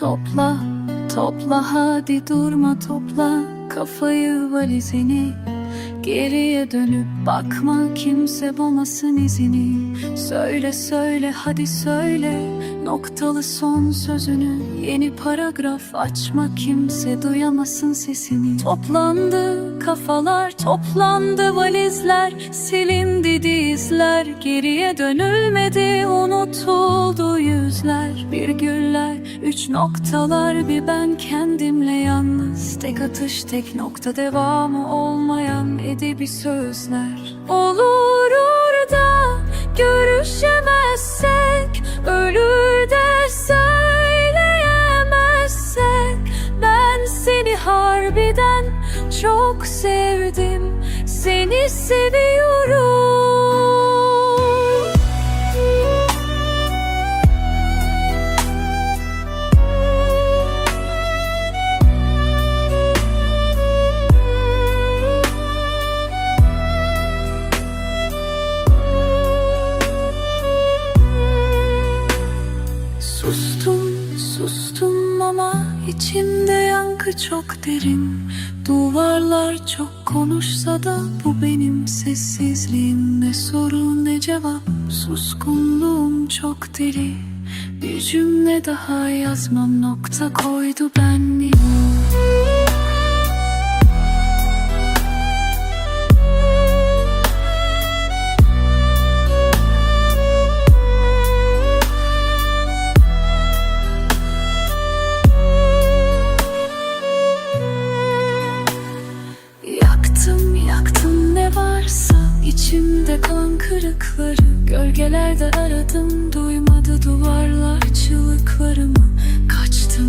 Topla, topla hadi durma topla kafayı valizini. Geriye dönüp bakma kimse bulmasın izini. Söyle söyle hadi söyle noktalı son sözünü Yeni paragraf açma kimse duyamasın sesini. Toplandı kafalar toplandı valizler Silindi dizler geriye dönülmedi unutuldu yüzler. Virgüller üç noktalar bir ben kendimle yalnız. Tek atış tek nokta devamı olmayan edebi sözler. Olur orada görüşemezsek çok sevdim. Seni seviyorum. Sustum, sustum ama içimde yankı çok derin Duvarlar çok konuşsa da bu benim sessizliğim. Ne soru ne cevap suskunluğum çok deli. Bir cümle daha yazmam nokta koydu benliğim kırıkları Gölgelerde aradım duymadı duvarlar çığlıklarımı. Kaçtım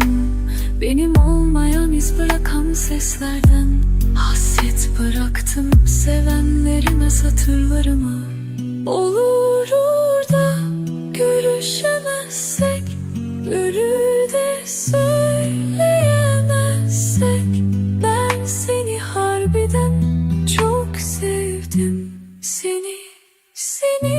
benim olmayan iz bırakan seslerden Hasret bıraktım sevenlerime satırlarımı. Olur orada görüşemezsek Ölür de söyleyemezsek Ben seni harbiden çok sevdim Seni, seni